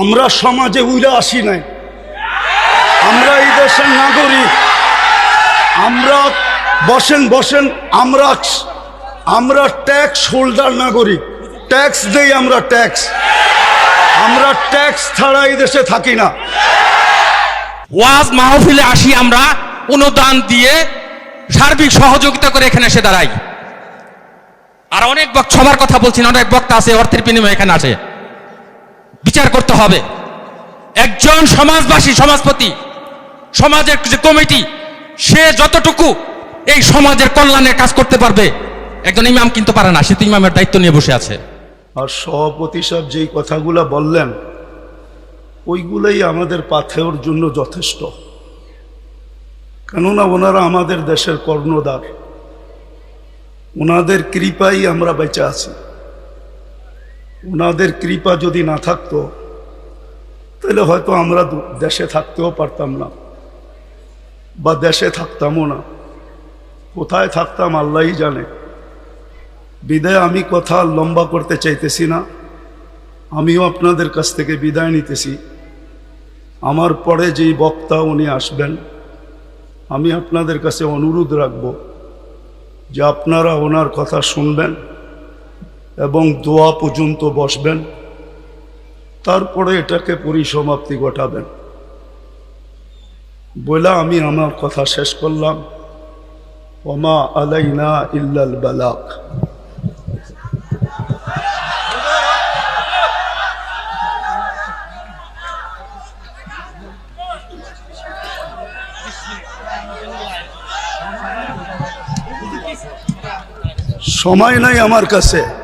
আমরা সমাজে উইরা আসি নাই। আমরা এই দেশের নাগরিক। আমরা বসেন বসেন, আমরা আমরা ট্যাক্স হোল্ডার নাগরিক। ট্যাক্স দেই আমরা ট্যাক্স আমরা ট্যাক্স ছাড়া এই দেশে থাকি না। ওয়াজ মাহফিলে আসি আমরা, অনুদান দিয়ে সার্বিক সহযোগিতা করে এখানে এসে দাঁড়াই। আর অনেক সবার কথা বলছি অনেক বক্তা আছে, অর্থের বিনিময়ে এখানে আসে। বিচার করতে হবে। একজন সমাজবাসী, সমাজপতি, সমাজের যে কমিটি, সে যতটুকু এই সমাজের কল্যাণের কাজ করতে পারবে, একজন ইমাম কিন্তু পারে না, সে তো ইমামের দায়িত্ব নিয়ে বসে আছে। আর সভাপতি সাহেব যেই কথাগুলো বললেন, ওইগুলোই আমাদের পাথেওর জন্য যথেষ্ট। কেননা ওনারা আমাদের দেশের কর্ণধার। ওনাদের কৃপাই আমরা বেঁচে আছি। ওনাদের কৃপা যদি না থাকতো, তাহলে হয়তো আমরা দেশে থাকতেও পারতাম না, বা দেশে থাকতামও না। কোথায় থাকতাম আল্লাহই জানে। বিদায় আমি কথা লম্বা করতে চাইতেছি না, আমিও আপনাদের কাছ থেকে বিদায় নিতেছি। আমার পরে যেই বক্তা উনি আসবেন, আমি আপনাদের কাছে অনুরোধ রাখব যে আপনারা ওনার কথা শুনবেন। এবং দোয়া পর্যন্ত বসবেন। তারপরে এটাকে পরিসমাপ্তি ঘটাবেন। বলে আমি আমার কথা শেষ করলাম। ওমা আলাইনা ইল্লাল বালাক। সময় নাই আমার কাছে।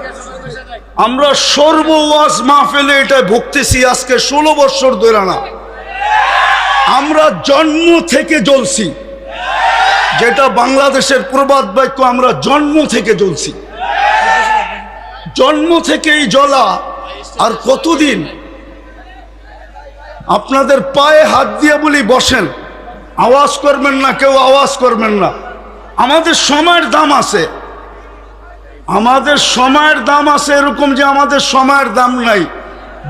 আমরা সর্ব ওয়াজ মাহফিলে এটা ভুগতেছি আজকে ষোলো বছর ধরে আমরা জন্ম থেকে জ্বলছি। যেটা বাংলাদেশের প্রবাদ বাক্য, আমরা জন্ম থেকে জ্বলছি। জন্ম থেকেই জ্বলা, আর কতদিন? আপনাদের পায়ে হাত দিয়ে বলি, বসেন। আওয়াজ করবেন না, কেউ আওয়াজ করবেন না। আমাদের সময়ের দাম আছে। আমাদের সময়ের দাম আছে এরকম যে আমাদের সময়ের দাম নাই।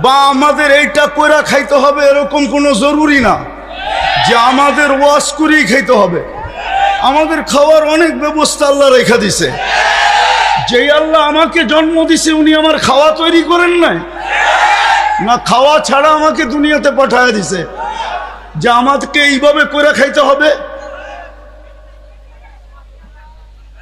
বা আমাদের এইটা কইরা খাইতে হবে এরকম কোনো জরুরি না যে আমাদের ওয়াশ করেই খাইতে হবে। আমাদের খাওয়ার অনেক ব্যবস্থা আল্লাহ রেখা দিছে। যেই আল্লাহ আমাকে জন্ম দিছে, উনি আমার খাওয়া তৈরি করেন নাই। না, খাওয়া ছাড়া আমাকে দুনিয়াতে পাঠায় দিছে। যে আমাকে এইভাবে করে খাইতে হবে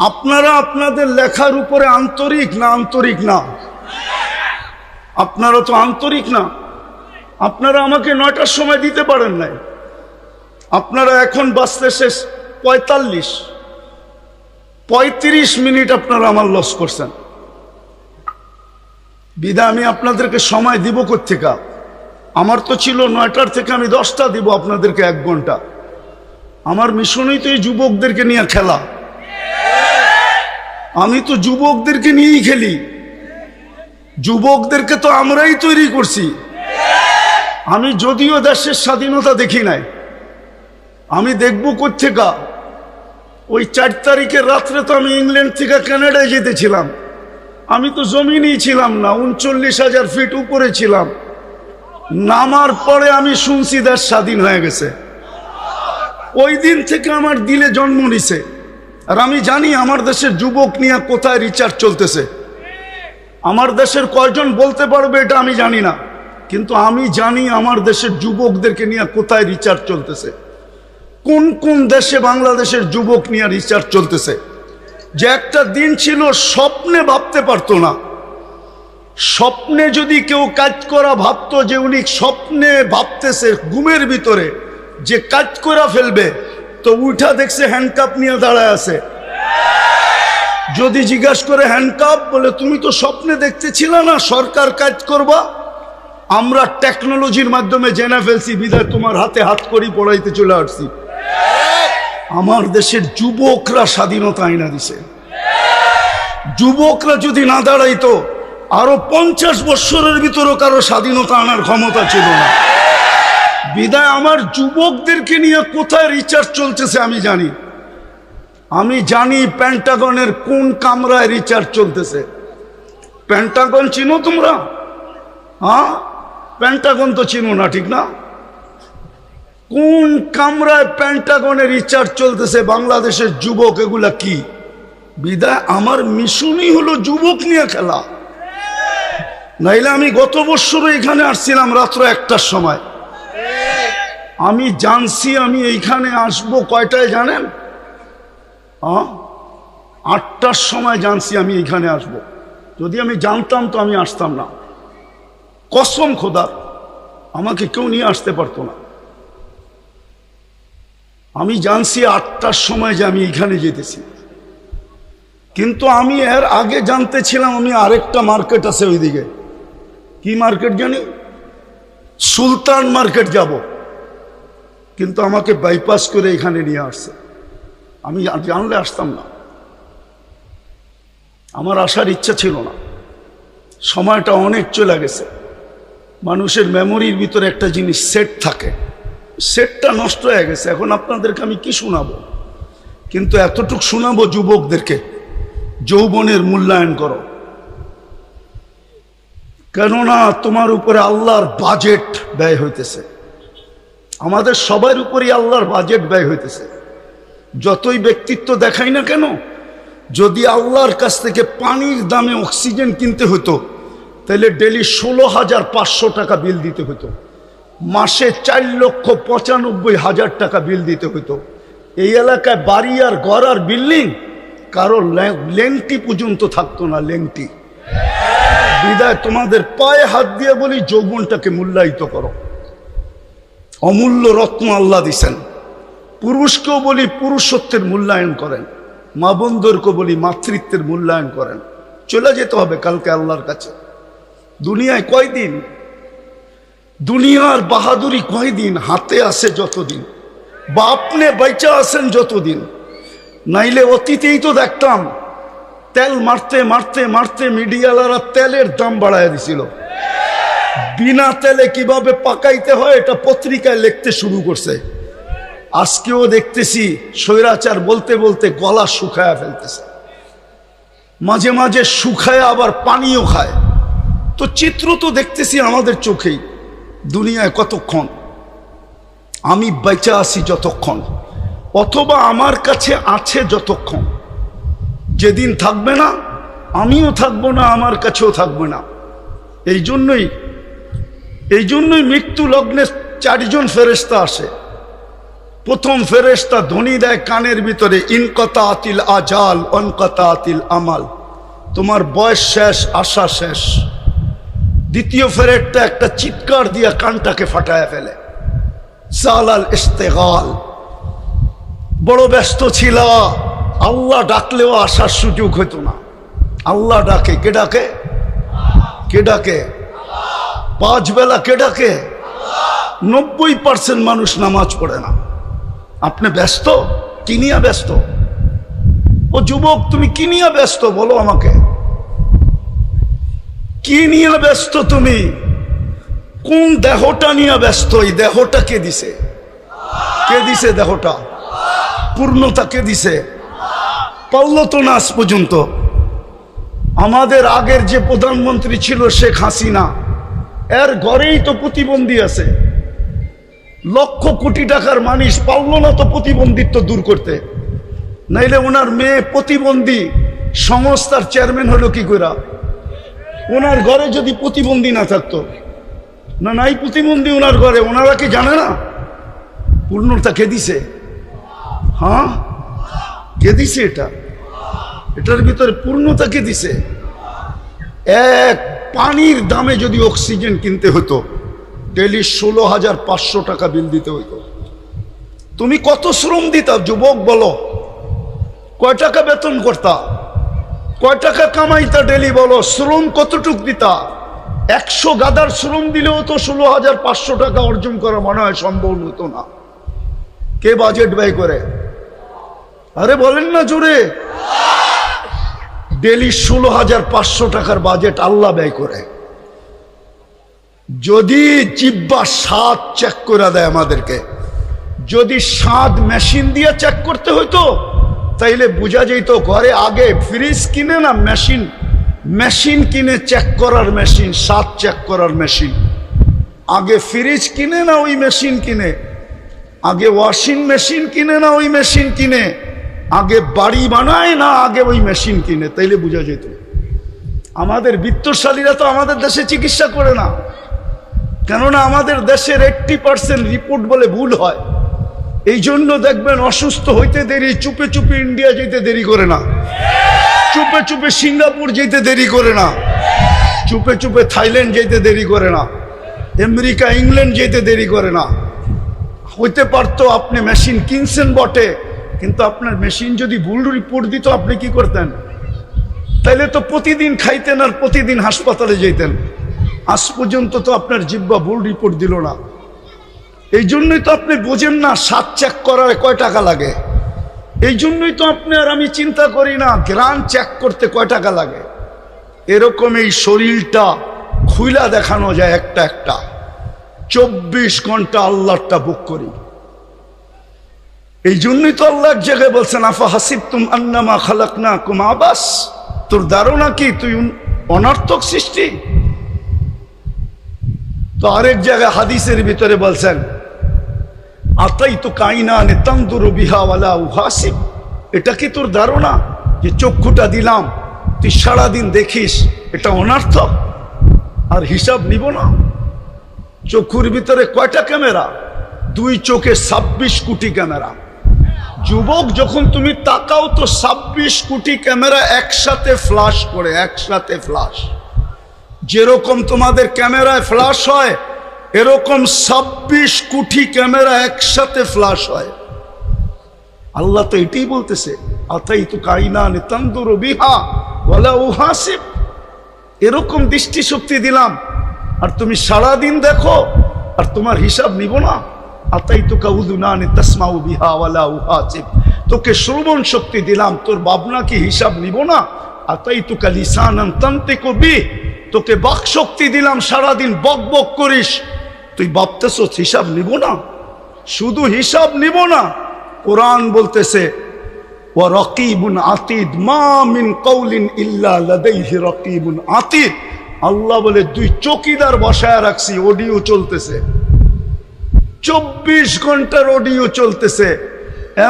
আপনারা আপনাদের লেখার উপরে আন্তরিক না আন্তরিক না? আপনারা তো আন্তরিক না। আপনারা আমাকে নয়টার সময় দিতে পারেন নাই। আপনারা এখন বাঁচতে শেষ পঁয়তাল্লিশ। পঁয়ত্রিশ মিনিট আপনারা আমার লস করছেন। বিদা, আমি আপনাদেরকে সময় দিব কোথেকা আমার তো ছিল নয়টার থেকে আমি দশটা দিব আপনাদেরকে এক ঘণ্টা। আমার মিশনই তো এই যুবকদেরকে নিয়ে খেলা। আমি তো যুবকদেরকে নিয়েই খেলি। যুবকদেরকে তো আমরাই তৈরি করছি। আমি যদিও দেশের স্বাধীনতা দেখি নাই। আমি দেখব কোথেকা ওই চার তারিখের রাত্রে তো আমি ইংল্যান্ড থেকে কানাডায় যেতেছিলাম আমি তো জমিনেই ছিলাম না, উনচল্লিশ হাজার ফিট উপরে ছিলাম। নামার পরে আমি শুনছি দেশ স্বাধীন হয়ে গেছে। ওই দিন থেকে আমার দিলে জন্ম নিছে। আর আমি জানি আমার দেশের যুবক নিয়ে কোথায় রিচার্জ চলতেছে। আমার দেশের কয়জন বলতে পারবে এটা আমি জানি না। কিন্তু আমি জানি আমার দেশের যুবকদেরকে নিয়ে কোথায় রিচার্জ চলতেছে। কোন কোন দেশে বাংলাদেশের যুবক নিয়ে রিচার্জ চলতেছে। যে একটা দিন ছিল স্বপ্নে ভাবতে পারতো না। স্বপ্নে যদি কেউ কাজ করা ভাবতো যে উনি স্বপ্নে ভাবতেছে ঘুমের ভিতরে, যে কাজ করা ফেলবে তো উঠা দেখছে হ্যান্ডকাপ নিয়ে দাঁড়ায় আছে। যদি জিজ্ঞাসা করে হ্যান্ডকাপ বলে, তুমি তো স্বপ্নে দেখতেছিল না, সরকার কাজ করবা? আমরা টেকনোলজির মাধ্যমে জেনে ফেলছি, বিদায় তোমার হাতে হাত করি, পড়াইতে চলে আসছি। আমার দেশের যুবকরা স্বাধীনতা আইনা দিছে। যুবকরা যদি না দাঁড়াইতো, আরও পঞ্চাশ বৎসরের ভিতরেও কারও স্বাধীনতা আনার ক্ষমতা ছিল না। বিদায় আমার যুবকদেরকে নিয়ে কোথায় রিচার্জ চলতেছে আমি জানি। আমি জানি প্যান্টাগনের কোন কামরায় রিচার্জ চলতেছে। প্যান্টাগন চিনো তোমরা? হ্যাঁ? প্যান্টাগন তো চিনো না, ঠিক না? কোন কামরায় প্যান্টাগনে রিচার্জ চলতেছে বাংলাদেশের যুবক, এগুলা কি? বিদায় আমার মিশনই হলো যুবক নিয়ে খেলা। নাইলে আমি গত বছর এখানে আসছিলাম রাত্র একটার সময়। আমি জানছি আমি এইখানে আসব কয়টায় জানেন? আটটার সময় জানছি আমি এইখানে আসব। যদি আমি জানতাম তো আমি আসতাম না। কসম খোদার আমাকে কেউ নিয়ে আসতে পারতো না। আমি জানছি আটটার সময় যে আমি এখানে যেতেছি। কিন্তু আমি এর আগে জানতে ছিলাম আমি আরেকটা মার্কেট আছে ওইদিকে। কি মার্কেট জানি? সুলতান মার্কেট যাব। কিন্তু আমাকে বাইপাস করে এখানে নিয়ে আসছে। আমি জানলে আসতাম না। আমার আসার ইচ্ছা ছিল না। সময়টা অনেক চলে গেছে। মানুষের মেমোরির ভিতরে একটা জিনিস সেট থাকে। সেটটা নষ্ট হয়ে গেছে। এখন আপনাদেরকে আমি কি শোনাবো? কিন্তু এতটুক শোনাবো যুবকদেরকে। যৌবনের মূল্যায়ন করো। কেননা তোমার উপরে আল্লাহর বাজেট ব্যয় হইতেছে। আমাদের সবার উপরেই আল্লাহর বাজেট ব্যয় হইতেছে। যতই ব্যক্তিত্ব দেখাই না কেন, যদি আল্লাহর কাছ থেকে পানির দামে অক্সিজেন কিনতে হতো, তাহলে ডেলি ষোলো হাজার পাঁচশো টাকা বিল দিতে হতো। মাসে চার লক্ষ পঁচানব্বই হাজার টাকা বিল দিতে হতো। এই এলাকায় বাড়ি আর ঘর আর বিল্ডিং, কারও লেংটি পর্যন্ত থাকতো না, লেংটি। বিদায়, তোমাদের পায়ে হাত দিয়ে বলি, যৌবনটাকে মূল্যায়িত করো। অমূল্য রত্ন আল্লাহ দিছেন। পুরুষকেও বলি পুরুষত্বের মূল্যায়ন করেন, মা বন্ধুরকে বলি মাতৃত্বের মূল্যায়ন করেন। চলে যেতে হবে কালকে আল্লাহর কাছে। দুনিয়ায় কয়দিন? দুনিয়ার বাহাদুরি কয়দিন? হাতে আসে যতদিন। বা আপনি বাইচা আছেন যতদিন। নাইলে অতীতেই তো দেখতাম, তেল মারতে মারতে মারতে মিডিয়ালারা তেলের দাম বাড়ায় দিছিল। বিনা তেলে কীভাবে পাকাইতে হয় এটা পত্রিকায় লিখতে শুরু করছে। আজকেও দেখতেছি স্বৈরাচার বলতে বলতে গলা শুকায়া ফেলতেছে। মাঝে মাঝে শুকায় আবার পানিও খায়। তো চিত্র তো দেখতেছি আমাদের চোখেই, দুনিয়ায় কতক্ষণ? আমি বেঁচে আছি যতক্ষণ? অথবা আমার কাছে আছে যতক্ষণ? যেদিন থাকবে না, আমিও থাকব না, আমার কাছেও থাকবে না। এই জন্যই এই জন্যই মৃত্যু লগ্নে চারজন ফেরেস্তা আসে। প্রথম ফেরেস্তা ধ্বনি দেয় কানের ভিতরে, ইনকতা আতিল আজাল, অনকতা আতিল আমাল। তোমার বয়স শেষ, আশা শেষ। দ্বিতীয় ফেরেটটা একটা চিৎকার দিয়া কানটাকে ফাটায় ফেলে। সালাল ইস্তেগাল, বড় ব্যস্ত ছিল, আল্লাহ ডাকলেও আসার সুযোগ হতো না। আল্লাহ ডাকে, কে ডাকে? কে ডাকে? পাঁচ বেলা কে ডাকে? নব্বই পার্সেন্ট মানুষ নামাজ পড়ে না। আপনি ব্যস্ত? কিনিয়া ব্যস্ত? ও যুবক, তুমি কিনিয়া ব্যস্ত? বলো আমাকে। কি নিয়ে ব্যস্ত তুমি? কোন দেহটা নিয়ে ব্যস্ত? এই দেহটা কে দিছে? কে দিছে দেহটা? পূর্ণতা কে দিছে? পারল তো পর্যন্ত। আমাদের আগের যে প্রধানমন্ত্রী ছিল শেখ হাসিনা এর ঘরেই তো প্রতিবন্ধী আছে। লক্ষ কোটি টাকার মানুষ পারল না তো প্রতিবন্ধিত্ব দূর করতে। নাইলে ওনার মেয়ে প্রতিবন্ধী সংস্থার চেয়ারম্যান হলো কি করা ওনার ঘরে যদি প্রতিবন্ধী না থাকতো, না নাই প্রতিবন্ধী ওনার ঘরে, ওনারা কি জানে না? পূর্ণতা কে দিছে? হ্যাঁ? কে দিছে এটা? এটার ভিতরে পূর্ণতা কে দিছে? এক পানির দামে যদি অক্সিজেন কিনতে হতো ডেলি ষোলো হাজার পাঁচশো টাকা বিল দিতে হইতো। তুমি কত শ্রম দিতা, যুবক বলো। কয় টাকা বেতন করতা? কয় টাকা কামাইতা ডেলি বলো। শ্রম কতটুক দিতা? একশো গাদার শ্রম দিলেও তো ষোলো হাজার পাঁচশো টাকা অর্জন করা মনে হয় সম্ভব হতো না। কে বাজেট ব্যয় করে? আরে বলেন না জোরে। ডেলি ষোলো হাজার পাঁচশো টাকার বাজেট আল্লাহ ব্যয় করে। যদি জিব্বা স্বাদ চেক করে দেয় আমাদেরকে, যদি স্বাদ মেশিন দিয়ে চেক করতে হইতো, তাইলে বোঝা যেত ঘরে আগে ফ্রিজ কিনে না মেশিন মেশিন কিনে চেক করার মেশিন স্বাদ চেক করার মেশিন আগে ফ্রিজ কিনে না ওই মেশিন কিনে? আগে ওয়াশিং মেশিন কিনে না ওই মেশিন কিনে? আগে বাড়ি বানায় না আগে ওই মেশিন কিনে, তাইলে বোঝা যেত। আমাদের বিত্তশালীরা তো আমাদের দেশে চিকিৎসা করে না। কেননা আমাদের দেশের এইটটি পার্সেন্ট রিপোর্ট বলে ভুল হয়। এই জন্য দেখবেন অসুস্থ হইতে দেরি, চুপে চুপে ইন্ডিয়া যেতে দেরি করে না। চুপে চুপে সিঙ্গাপুর যেতে দেরি করে না। চুপে চুপে থাইল্যান্ড যেতে দেরি করে না। আমেরিকা, ইংল্যান্ড যেতে দেরি করে না। হইতে পারতো আপনি মেশিন কিনছেন বটে। কিন্তু আপনার মেশিন যদি ভুল রিপোর্ট দিত, আপনি কি করতেন? তাইলে তো প্রতিদিন খাইতেন আর প্রতিদিন হাসপাতালে যেতেন আজ পর্যন্ত তো আপনার জিব্বা ভুল রিপোর্ট দিল না। এই জন্যই তো আপনি বোঝেন না, সাত চেক করার কয় টাকা লাগে। এই জন্যই তো আপনি আর আমি চিন্তা করি না গ্রান চেক করতে কয় টাকা লাগে। এরকম এই শরীরটা খুইলা দেখানো যায় একটা একটা। চব্বিশ ঘণ্টা আল্লাহটা বুক করি। এই জন্যই তো আল্লাহ এক জায়গায় বলছেন, আফা হাসিব তুম আন্নামা খালাক না কুম আবাস? তোর ধারণা কি? তুই অনর্থক সৃষ্টি? তো আরেক জায়গায় হাদিসের ভিতরে বলছেন আতাই তো কাইনা নে তন্দুর বিহাওয়ালা উহাসিব এটা কি তোর ধারণা? যে চক্ষুটা দিলাম, তুই সারাদিন দেখিস, এটা অনার্থক? আর হিসাব নিব না। চক্ষুর ভিতরে কয়টা ক্যামেরা? দুই চোখে ছাব্বিশ কোটি ক্যামেরা। যুবক, যখন তুমি তাকাও তো ছাব্বিশ কোটি ক্যামেরা একসাথে ফ্লাশ করে, একসাথে ফ্লাশ যেরকম তোমাদের ক্যামেরায় ফ্লাশ হয়, এরকম ছাব্বিশ কোটি ক্যামেরা একসাথে ফ্লাশ হয়। আল্লাহ তো এটাই বলতেছে আতাই তো কাইনা নিতান্দুর বিহা বলা ও এরকম দৃষ্টিশক্তি দিলাম, আর তুমি সারা দিন দেখো, আর তোমার হিসাব নিব না। তো কাউদু না তোকে শ্রবণ শক্তি দিলাম, তোর বাবনা কি হিসাব নিব না? আতাই তো কালিসান কবি তোকে বাক শক্তি দিলাম, সারাদিন বক বক করিস। তুই ভাবতেছ হিসাব নিব না? শুধু হিসাব নিব না, কোরআন বলতেছে ও কৌলিন আল্লাহ বলে, দুই চকিদার বসায় রাখছি অডিও চলতেছে। চব্বিশ ঘণ্টার অডিও চলতেছে।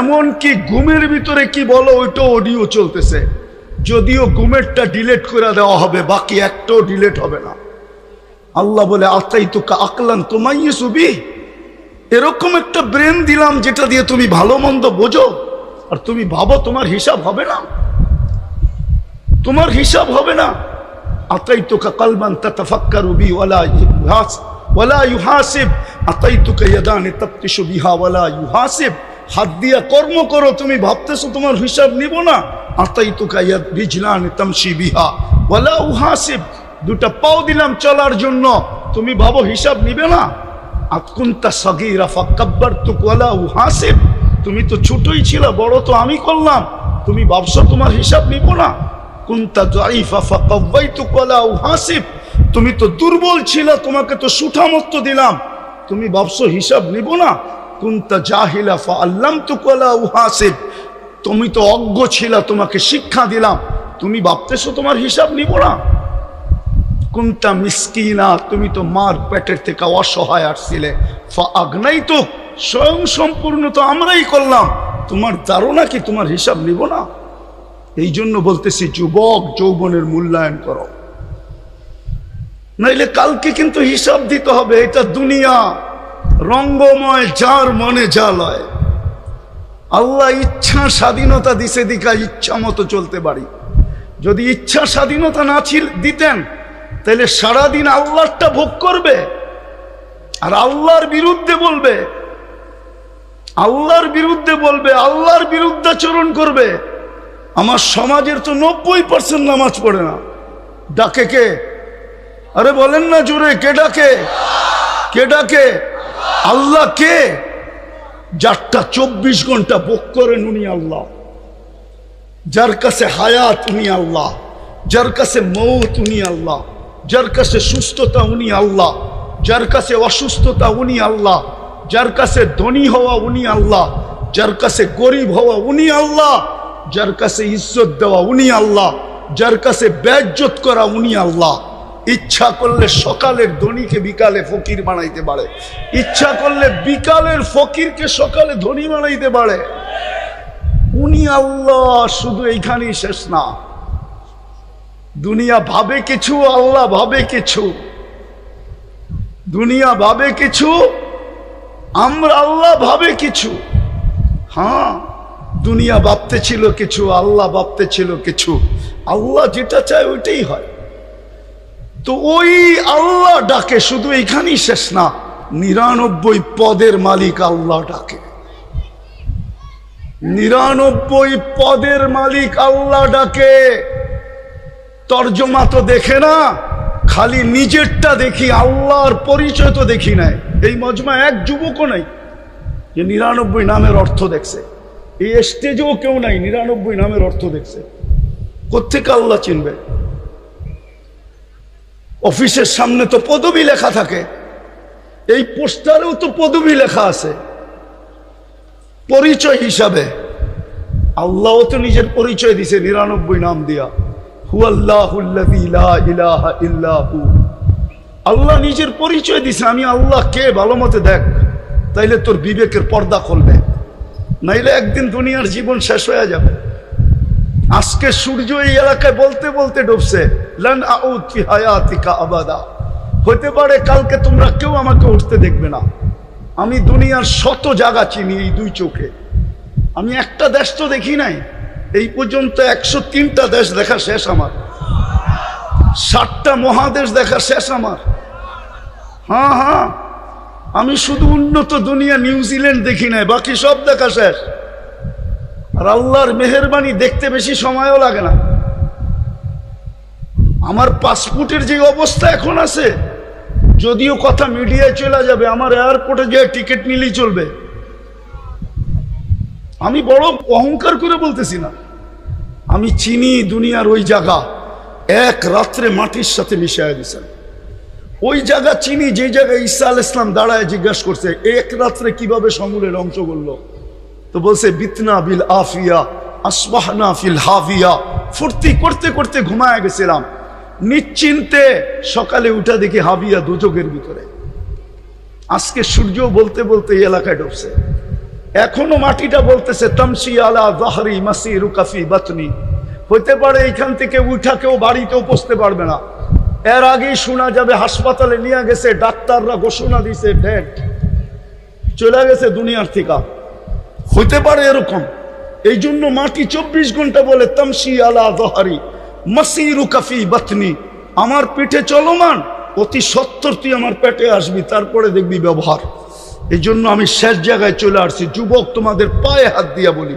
এমন কি ঘুমের ভিতরে কি বলো ওইটা অডিও চলতেছে। যদিও ঘুমেরটা ডিলেট করে দেওয়া হবে, বাকি একটাও ডিলেট হবে না। আল্লাহ বলে আতাই তোকে আকলান তোমাই সুবি এরকম একটা ব্রেন দিলাম যেটা দিয়ে তুমি ভালো মন্দ বোঝো, আর তুমি ভাবো তোমার হিসাব হবে না। তোমার হিসাব হবে না। আতাই তোকা কালবান তাতাফাক্কারু বি, ওয়ালা ইউহাস ওয়ালা ইউহাসিব। আতাই তোকা ইয়াদানি তাফতিশু বিহা ওয়ালা ইউহাসিব। হাত দিয়া কর্ম করো, তুমি ভাবতেছো তোমার হিসাব নিব না। আতাই তোকা ইয়াদ রিজলানি তামশি বিহা ওয়ালা উহাসিব। দুটা পাও দিলাম চলার জন্য, তুমি ভাবো হিসাব নিবে না। আতকুন্তা সগিরা ফাক্কাব্বার তু ওয়ালা উহাসিব। তুমি তো ছোটই ছিল, বড় তো আমি করলাম। তুমি ভাবছ তোমার হিসাব নিব না। কুন্তা জাইফা ফাকাওয়াইতু ওয়ালা উহাসিব। তুমি তো দুর্বল ছিল, তোমাকে তো সুঠামত্ত দিলাম। তুমি ভাবছ হিসাব নিব না? কুন্তা জাহিলা ফা আল্লাম তু ওয়ালা উহাসিব। তুমি তো অজ্ঞ ছিলা, তোমাকে শিক্ষা দিলাম। তুমি ভাবতেছো তোমার হিসাব নিব না? কুন্তা মিসকিনা, তুমি তো মার পেটের থেকে অসহায় আসছিলে। ফা আগ্নাই তো স্বয়ং সম্পূর্ণ তো আমরাই করলাম। তোমার ধারণা কি তোমার হিসাব নিব না? এই জন্য বলতেছি, যুবক যৌবনের মূল্যায়ন করো। নাইলে কালকে কিন্তু হিসাব দিতে হবে, এটা দুনিয়া। রঙ্গময় যার মনে যা লয়। আল্লাহ ইচ্ছা স্বাধীনতা দিছে দিকা ইচ্ছা মতো চলতে পারি। যদি ইচ্ছা স্বাধীনতা না ছিল, দিতেন তাহলে সারাদিন আল্লাহটা ভোগ করবে, আর আল্লাহর বিরুদ্ধে বলবে। আল্লাহর বিরুদ্ধে বলবে, আল্লাহর বিরুদ্ধাচরণ করবে। আমার সমাজের তো নব্বই পার্সেন্ট নামাজ পড়ে না। ডাকে কে? আরে বলেন না জোরে, কে ডাকে? কে ডাকে? আল্লাহ কে? যারটা চব্বিশ ঘণ্টা ভোগ করেন উনি আল্লাহ। যার কাছে হায়াত উনি আল্লাহ। যার কাছে মৌত উনি আল্লাহ। যার কাছে সুস্থতা উনি আল্লাহ। যার কাছে অসুস্থতা উনি আল্লাহ। যার কাছে ধনী হওয়া উনি আল্লাহ। যার কাছে গরিব হওয়া উনি আল্লাহ। যার কাছে ইজ্জত দেওয়া উনি আল্লাহ। যার কাছে ব্যাজ্জত করা উনি আল্লাহ। ইচ্ছা করলে সকালের ধনীকে বিকালে ফকির বানাইতে পারে। ইচ্ছা করলে বিকালের ফকিরকে সকালে ধনী বানাইতে পারে। উনি আল্লাহ, শুধু এইখানেই শেষ না। দুনিয়া ভাবে কিছু, আল্লাহ ভাবে কিছু। দুনিয়া ভাবে কিছু, আমরা আল্লাহ ভাবে কিছু। হ্যাঁ দুনিয়া ভাবতে ছিল কিছু, আল্লাহ ভাবতে ছিল কিছু। আল্লাহ যেটা চায় ওইটাই হয়। তো ওই আল্লাহ ডাকে, শুধু এইখানেই শেষ না, নিরানব্বই পদের মালিক আল্লাহ ডাকে। নিরানব্বই পদের মালিক আল্লাহ ডাকে। তর্জমা তো দেখে না, খালি নিজেরটা দেখি, আল্লাহর পরিচয় তো দেখি নাই। এই মজমা এক যুবকও নাই, যে নিরানব্বই নামের অর্থ দেখছে। এই স্টেজেও কেউ নাই, নিরানব্বই নামের অর্থ দেখছে। কোথেকে আল্লাহ চিনবে? অফিসের সামনে তো পদবি লেখা থাকে। এই পোস্টারেও তো পদবি লেখা আছে। পরিচয় হিসাবে। আল্লাহ তো নিজের পরিচয় দিছে, নিরানব্বই নাম দিয়া। আল্লাহ নিজের পরিচয় দিছে, আমি আল্লাহ কে, ভালো মতে দেখ। তাইলে তোর বিবেকের পর্দা খুলবে। নাইলে একদিন দুনিয়ার জীবন শেষ হয়ে যাবে। আজকে সূর্য এই এলাকায় বলতে বলতে ডুবছে। আবাদা। হতে পারে কালকে তোমরা কেউ আমাকে উঠতে দেখবে না। আমি দুনিয়ার শত জায়গা চিনি এই দুই চোখে। আমি একটা দেশ তো দেখি নাই। এই পর্যন্ত একশো তিনটা দেশ দেখা শেষ আমার। ষাটটা মহাদেশ দেখা শেষ আমার। হ্যাঁ হ্যাঁ। আমি শুধু উন্নত দুনিয়া নিউজিল্যান্ড দেখি নাই, বাকি সব দেখা শেষ। আর আল্লাহর মেহরবানি দেখতে বেশি সময়ও লাগে না। আমার পাসপোর্টের যে অবস্থা এখন আছে, যদিও কথা মিডিয়ায় চলে যাবে, আমার এয়ারপোর্টে যে টিকিট নিলেই চলবে। আমি বড় অহংকার করে বলতেছি না। আমি চিনি দুনিয়ার ওই জায়গা, এক রাত্রে মাটির সাথে মিশাইয়া দিছেন ওই জায়গা চিনি, যে জায়গায় ঈসা আল ইসলাম দাঁড়ায় জিজ্ঞাসা করছে, এক রাত্রে কীভাবে সমূলের অংশ করল তো বলছে, বিতনা বিল আফিয়া, আসবাহনা ফিল হাফিয়া। ফুর্তি করতে করতে ঘুমায় গেছিলাম। নিশ্চিন্তে সকালে উঠা দেখি হাবিয়া দুচোখের ভিতরে। আজকে সূর্য বলতে বলতে এই এলাকায় ডুবছে এখনও মাটিটা বলতেছে তামসি আলা দাহরি মাসি রুকাফি বাতনি। হইতে পারে এইখান থেকে উঠা কেউ বাড়িতেও পৌঁছতে পারবে না। এর আগেই শোনা যাবে, হাসপাতালে নিয়ে গেছে, ডাক্তাররা ঘোষণা দিছে ডেট চলে গেছে দুনিয়ার থেকে। হইতে পারে এরকম। এই জন্য মাটি চব্বিশ ঘণ্টা বলে, তামসি আলা দহারি মাসিরু কাফি বাতনি। আমার পিঠে চলমান, অতি সত্তর তুই আমার পেটে আসবি, তারপরে দেখবি ব্যবহার। এই জন্য আমি শেষ জায়গায় চলে আসছি। যুবক, তোমাদের পায়ে হাত দিয়া বলি।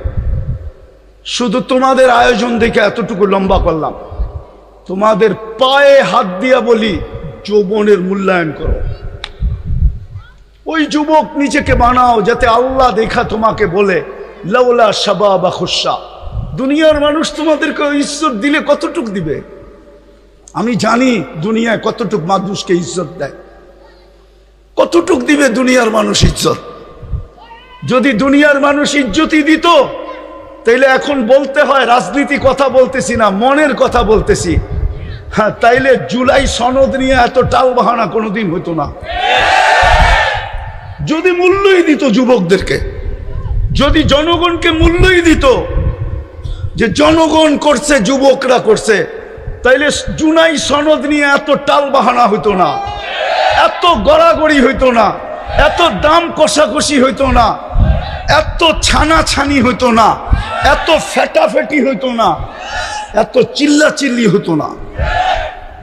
শুধু তোমাদের আয়োজন দেখে এতটুকু লম্বা করলাম। তোমাদের পায়ে হাত দিয়া বলি, যৌবনের মূল্যায়ন করো। ওই যুবক নিজেকে বানাও যাতে আল্লাহ দেখা তোমাকে বলে, লাউলা সাবা বা খুশা। দুনিয়ার মানুষ তোমাদেরকে ইজ্জত দিলে কতটুক দিবে? আমি জানি দুনিয়ায় কতটুক মানুষকে ইজ্জত দেয়। কতটুক দিবে দুনিয়ার মানুষ ইজ্জত? যদি দুনিয়ার মানুষ ইজ্জতই দিত, তাইলে এখন বলতে হয়, রাজনীতি কথা বলতেছি না, মনের কথা বলতেছি। হ্যাঁ তাইলে জুলাই সনদ নিয়ে এত টাল বাহানা কোনোদিন হতো না। যদি মূল্যই দিত যুবকদেরকে, যদি জনগণকে মূল্যই দিত, যে জনগণ করছে, যুবকরা করছে, তাইলে জুনাই সনদ নিয়ে এত টাল বাহানা হইতো না, এত গড়াগড়ি হইতো না, এত দাম কষাকষি হইতো না, এত ছানাছানি হইতো না, এত ফেটাফেটি হইতো না, এত চিল্লা চিল্লি হতো না।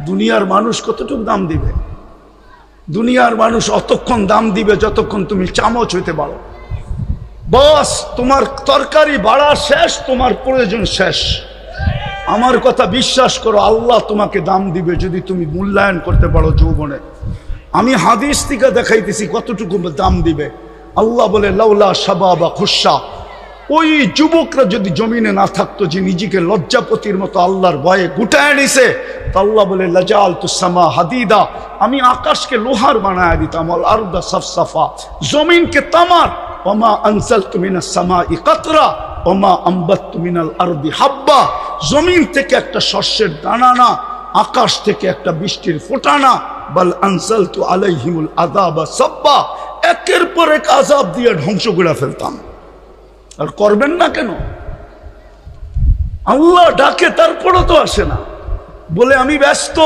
দুনিয়ার মানুষ কতটুকু দাম দিবে? দুনিয়ার মানুষ অতক্ষণ দাম দিবে যতক্ষণ তুমি চামচ হইতে পারো। বস, তোমার তরকারি বাড়া শেষ, তোমার প্রয়োজন শেষ। আমার কথা বিশ্বাস করো, আল্লাহ তোমাকে দাম দিবে যদি তুমি মূল্যায়ন করতে পারো যৌবনে। আমি হাদিস থেকে দেখাইতেছি কতটুকু দাম দিবে। আল্লাহ বলে, লাউলা সাবা বা খুশা। ওই যুবকরা যদি জমিনে না থাকতো, যে নিজেকে লজ্জাপতির মতো আল্লাহর ভয়ে গুটায় নিছে আল্লাহ বলে লাজাল তুসামা হাদিদা, আমি আকাশকে লোহার বানায় দিতাম আরদা সফসফা, জমিনকে তামার, ওমা আনসাল তুমিনা সামা ই কাতরা, ওমা আম্বাত তুমিনাল আরদি হাব্বা, জমিন থেকে একটা শস্যের দানা না, আকাশ থেকে একটা বৃষ্টির ফোটানা বল আনসাল তু আলাইহিমুল আদাবা সব্বা, একের পর এক আজাব দিয়ে ধ্বংস করে ফেলতাম। আর করবেন না কেন? আল্লাহ ডাকে, তারপরও তো আসে না। বলে, আমি ব্যস্ত।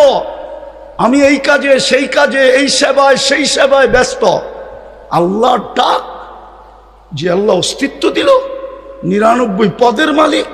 আমি এই কাজে, সেই কাজে, এই সেবায়, সেই সেবায় ব্যস্ত। আল্লাহ ডাক, যে আল্লাহ অস্তিত্ব দিল, নিরানব্বই পদের মালিক।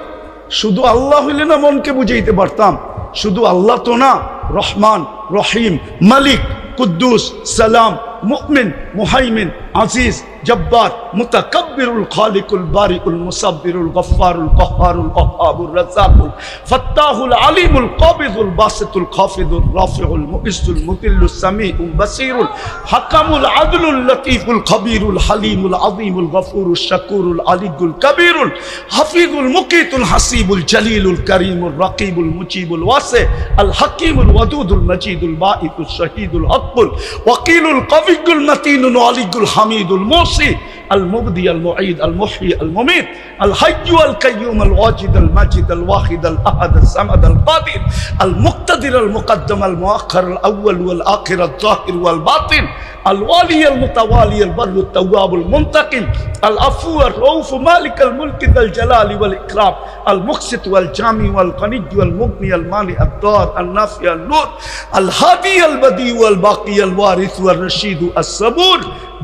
শুধু আল্লাহ হইলে না মনকে বুঝাইতে পারতাম। শুধু আল্লাহ তো না, রহমান, রহিম, মালিক, কুদ্দুস, সালাম, মুমিন, মুহাইমিন আজিজ, জব্বার, মুতাকাব্বিরুল খালিকুল বারিকুল মুসাব্বিরুল গফফারুল কহ্হারুল ওয়াহাবুর রাজ্জাকুল ফাত্তাহুল আলিমুল কাবিদুল বাসিতুল খাফিদুল রাফিউল মুইসুল মুতিল্লুস সামিউল বাসিরুল হাকামুল আদলুল লতীফুল খবীরুল হালিমুল আযীমুল গফুরুল শাকুরুল আলিগুল কবীরুল হাফিজুল মুকিতুল হাসিবুল জলিলুল করিমুল রাকিবুল মুজিবুল ওয়াসি আল হাকিমুল ওয়াদুদুল মজিদুল বাঈতুল শহীদুল হকুল ওয়াকিলুল কবিগুল মতিনুল আলিগুল হামিদুল মোসি, আল মুবদি, আল মুঈদ, আল মুহি আল মুমিত, আল হাইয়্যু, আল কাইয়্যুম, আল ওয়াজিদ, আল মাজিদ, আল ওয়াহিদ, আল আহাদ, আল সামাদ, আল কাদির আল মুক্তাদির, আল মুকদ্দম, আল মুআখখার, আল আউয়াল, ওয়াল আখির, আল যাহির, ওয়াল বাতিন। الوالي المتوالي البر التواب المنتقم العفو الرؤوف مالك الملك ذا الجلال والاكرام المقسط والجامع والغني والمغني المانع الدار النافع النور الهادي البديع والباقي الوارث والرشيد الصبور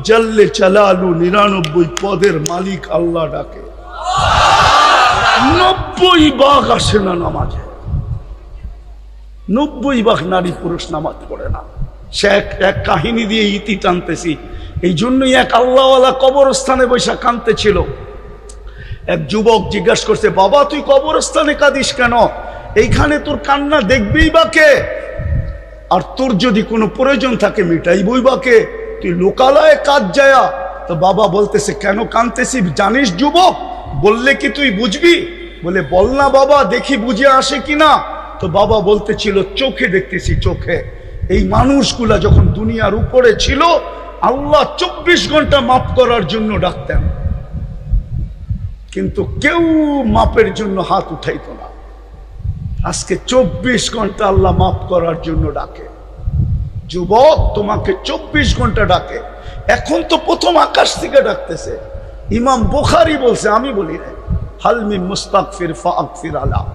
জল্লে চালালু নিরানব্বই পদের মালিক আল্লাহ ডাকে নব্বই বাঘ আসে না নামাজে নব্বই বাঘ নারী পুরুষ নামাজ পড়ে না সে এক কাহিনী দিয়ে ইতি টানতেছি। এই জন্যই এক আল্লাহওয়ালা কবরস্থানে বৈশা কানতে ছিল এক যুবক জিজ্ঞাসা করছে, বাবা, তুই কবরস্থানে কাঁদিস কেন? এইখানে তোর কান্না দেখবেই বা কে? আর তোর যদি কোনো প্রয়োজন থাকে, মিটাইবই বা কে? তুই লোকালয়ে কাজ যায়া। তো বাবা বলতেছে, কেন কানতেছি জানিস যুবক, বললে কি তুই বুঝবি? বলে, বল না বাবা, দেখি বুঝে আসে কি না তো বাবা বলতেছিল, চোখে দেখতেছি, চোখে। এই মানুষগুলা যখন দুনিয়ার উপরে ছিল, আল্লাহ চব্বিশ ঘণ্টা মাফ করার জন্য ডাকতেন। কিন্তু কেউ মাপের জন্য হাত উঠাইতো না। আজকে চব্বিশ ঘণ্টা আল্লাহ মাফ করার জন্য ডাকে। যুবক তোমাকে চব্বিশ ঘণ্টা ডাকে। এখন তো প্রথম আকাশ থেকে ডাকতেছে। ইমাম বুখারি বলছে, আমি বলি না হালমি মুস্তাকফির ফাকফির আলা।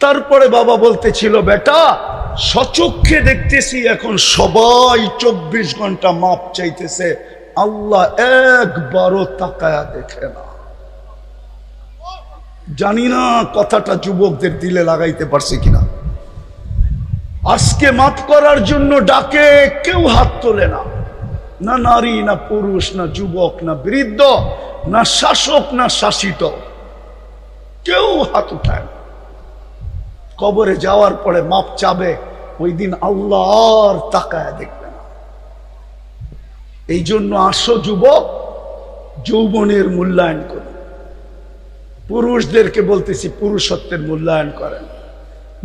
তারপরে বাবা বলতেছিল, বেটা সচক্ষে দেখতেছি এখন সবাই চব্বিশ ঘণ্টা মাপ চাইতেছে। আল্লাহ একবারও তাকায়া দেখে না। জানি না কথাটা যুবকদের দিলে লাগাইতে পারছে কিনা। আজকে মাফ করার জন্য ডাকে কেউ হাত তোলে না। না নারী, না পুরুষ, না যুবক, না বৃদ্ধ, না শাসক, না শাসিত। কেউ হাত উঠায় না। কবরে যাওয়ার পরে মাপ চাবে, ওই দিন আল্লাহ আর তাকায় দেখবে না। এই জন্য আসো যুবক, যৌবনের মূল্যায়ন করি। পুরুষদেরকে বলতেছি, পুরুষত্বের মূল্যায়ন করেন।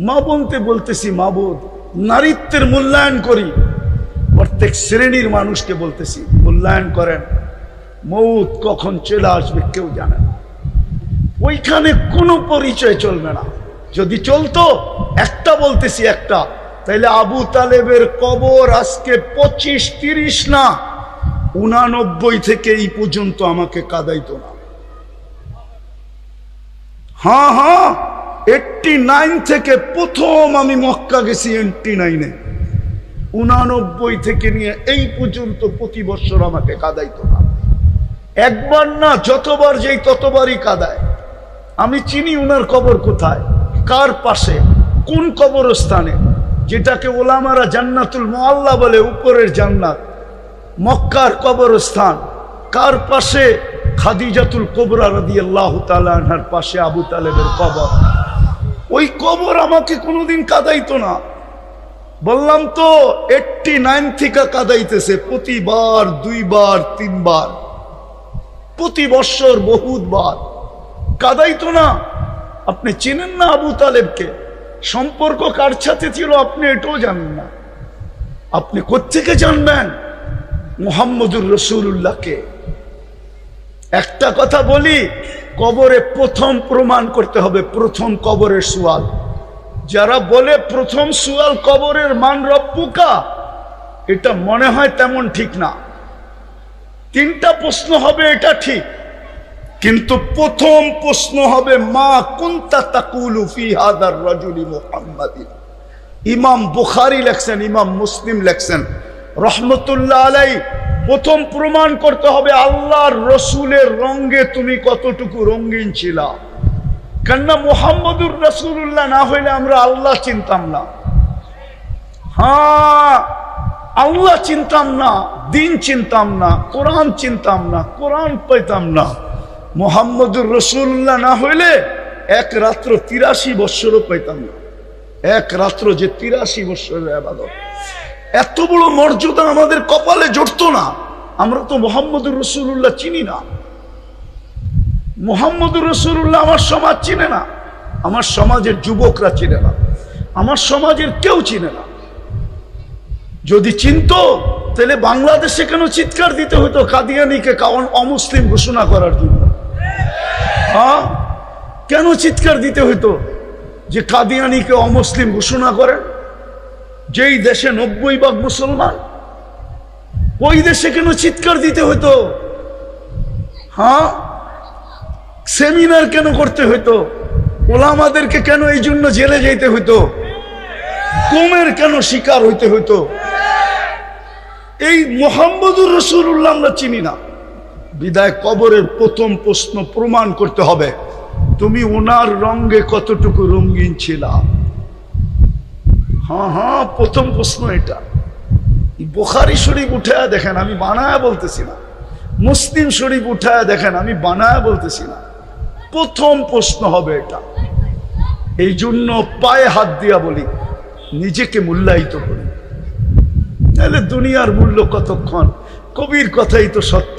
মা বলতে বলতেছি মাবুদ নারীত্বের মূল্যায়ন করি। প্রত্যেক শ্রেণির মানুষকে বলতেছি, মূল্যায়ন করেন। মৌত কখন চলে আসবে কেউ জানে না। ওইখানে কোনো পরিচয় চলবে না। যদি চলতো, একটা বলতেছি একটা, তাইলে আবু তালেবের কবর আজকে পঁচিশ, তিরিশ না, উনানব্বই থেকে এই পর্যন্ত আমাকে কাদাইতো না। হ্যাঁ হ্যাঁ এইটটি নাইন থেকে প্রথম আমি মক্কা গেছি এইটটি নাইনে। উনানব্বই থেকে নিয়ে এই পর্যন্ত প্রতি বছর আমাকে কাদাইতো না। একবার না, যতবার যেই ততবারই কাদায়। আমি চিনি উনার কবর কোথায়। কার পাশে? কোন কবরস্থানে? যেটাকে ওলামারা জান্নাতুল মোয়াল্লা বলে, উপরের জান্নাত। মক্কার কবরস্থান। কার পাশে? খাদিজাতুল কোবরা রদি আল্লাহ পাশে আবু তালেবের কবর। ওই কবর আমাকে কোনোদিন কাদাইতো না। বললাম তো, এইটটি নাইন থেকে কাদাইতেছে, প্রতিবার, দুইবার, তিনবার। প্রতি বৎসর বহুতবার। কাদাইতো না। আপনি চেনেন না আবু তালেবকে? সম্পর্ক কার সাথে ছিল আপনি এটাও জানেন না। আপনি কোত্থেকে জানবেন? মোহাম্মদুর রসুল্লাহকে একটা কথা বলি, কবরে প্রথম প্রমাণ করতে হবে, প্রথম কবরের সুয়াল। যারা বলে প্রথম সুয়াল কবরের মান রব্বুকা, এটা মনে হয় তেমন ঠিক না। তিনটা প্রশ্ন হবে, এটা ঠিক। কিন্তু প্রথম প্রশ্ন হবে, মা কুন্তা তাকুলু ফি হাদার রাজুলি মুহাম্মাদিন? ইমাম বুখারী লেখছেন, ইমাম মুসলিম লেখছেন। রহমতুল্লাহ আলাই প্রথম প্রমাণ করতে হবে, আল্লাহর রসুলের রঙ্গে তুমি কতটুকু রঙ্গিন ছিলা। কেননা মোহাম্মদুর রসুল্লাহ না হইলে আমরা আল্লাহ চিনতাম না। হ্যাঁ আল্লাহ চিনতাম না, দিন চিনতাম না, কোরআন চিনতাম না, কোরআন পাইতাম না। মোহাম্মদুর রসুল্লাহ না হইলে এক রাত্র তিরাশি বৎসরও পাইতাম না। এক রাত্র যে তিরাশি বৎসরের আবাদত। এত বড় মর্যাদা আমাদের কপালে জড়তো না। আমরা তো মোহাম্মদুর রসুল্লাহ চিনি না। মোহাম্মদুর রসুল্লাহ আমার সমাজ চিনে না। আমার সমাজের যুবকরা চিনে না। আমার সমাজের কেউ চিনে না। যদি চিনত, তাহলে বাংলাদেশে কেন চিৎকার দিতে হতো কাদিয়ানিকে কারণ অমুসলিম ঘোষণা করার জন্য? হ্যাঁ কেন চিৎকার দিতে হতো যে কাদিয়ানিকে অমুসলিম ঘোষণা করেন যেই দেশে নব্বই ভাগ মুসলমান, ওই দেশে কেন চিৎকার দিতে হতো হ্যাঁ সেমিনার কেন করতে হতো ওলামাদেরকে কেন এই জন্য জেলে যেতে হতো কুমের কেন শিকার হইতে হইতো? এই মোহাম্মদুর রসুল্লাহ আমরা চিনি না। বিদায় কবরের প্রথম প্রশ্ন প্রমাণ করতে হবে। তুমি ওনার রঙ্গে কতটুকু রঙিন ছিলা? হ্যাঁ হ্যাঁ প্রথম প্রশ্ন এটা। বোখারি শরীফ উঠায় দেখেন, আমি বানায় বলতেছি না। মুসলিম শরীফ উঠায় দেখেন, আমি বানায় বলতেছি না। প্রথম প্রশ্ন হবে এটা। এই জন্য পায়ে হাত দিয়া বলি, নিজেকে মূল্যায়িত করি। তাহলে দুনিয়ার মূল্য কতক্ষণ? কবির কথাই তো সত্য।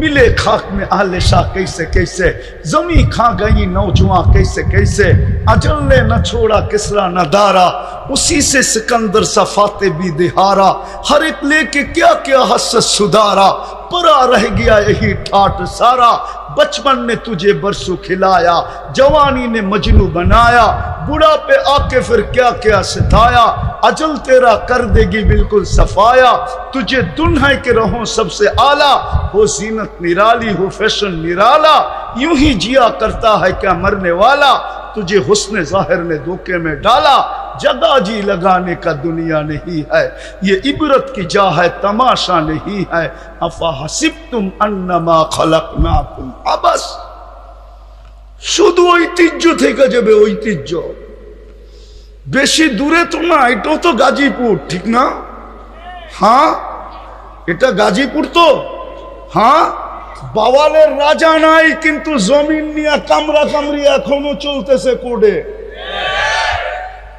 মিলে খাক মে আহলে শাহ কেসে কেসে। জমি খা گئی نوجواں کیسے کیسے اجل نے نہ چھوڑا کسرا نہ دارا اسی سے سکندر صفاتے بھی دہارا ہر ایک لے کے کیا کیا حسد سدارا پرا رہ گیا یہی ٹھاٹ سارا بچپن نے تجھے برسو کھلایا، جوانی نے مجنو بنایا بڑا پہ آ کے پھر کیا کیا ستایا، اجل تیرا کر دے گی بالکل صفایا، تجھے دنہا کے رہوں سب سے اعلیٰ، ہو زینت نرالی، ہو فیشن نرالا، یوں ہی جیا کرتا ہے کیا مرنے والا تجھے حسن ظاہر نے دھوکے میں ڈالا، جگہ جی لگانے کا دنیا نہیں ہے، یہ عبرت کی جا ہے، تماشا نہیں ہے۔ افا حسب تم انما خلقناکم، ابس۔ শুধু جب থেকে যাবে ঐতিহ্য বেশি দূরে তো تو گاجی پور ٹھیک نا؟ ہاں؟ হ্যাঁ گاجی پور تو؟ ہاں؟ বাওয়ালের রাজা নাই, কিন্তু জমিন নিয়ে কামরা কামড়ি এখনও চলতেছে কোডে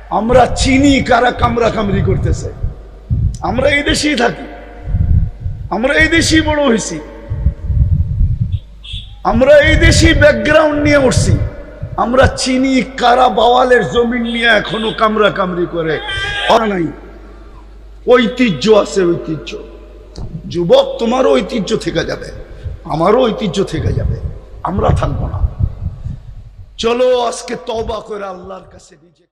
আমরা চিনি কারা কামরা কামড়ি করতেছে। আমরা এই দেশেই থাকি। আমরা এই দেশেই বড় হয়েছি। আমরা এই দেশেই ব্যাকগ্রাউন্ড নিয়ে উঠছি। আমরা চিনি কারা বাওয়ালের জমিন নিয়ে এখনও কামরা কামড়ি করে। নাই। ঐতিহ্য আছে ঐতিহ্য। যুবক, তোমারও ঐতিহ্য থেকে যাবে। আমারও ঐতিহ্য থেকে যাবে। আমরা থাকব না। চলো আজকে তবা করে আল্লাহর কাছে নিজে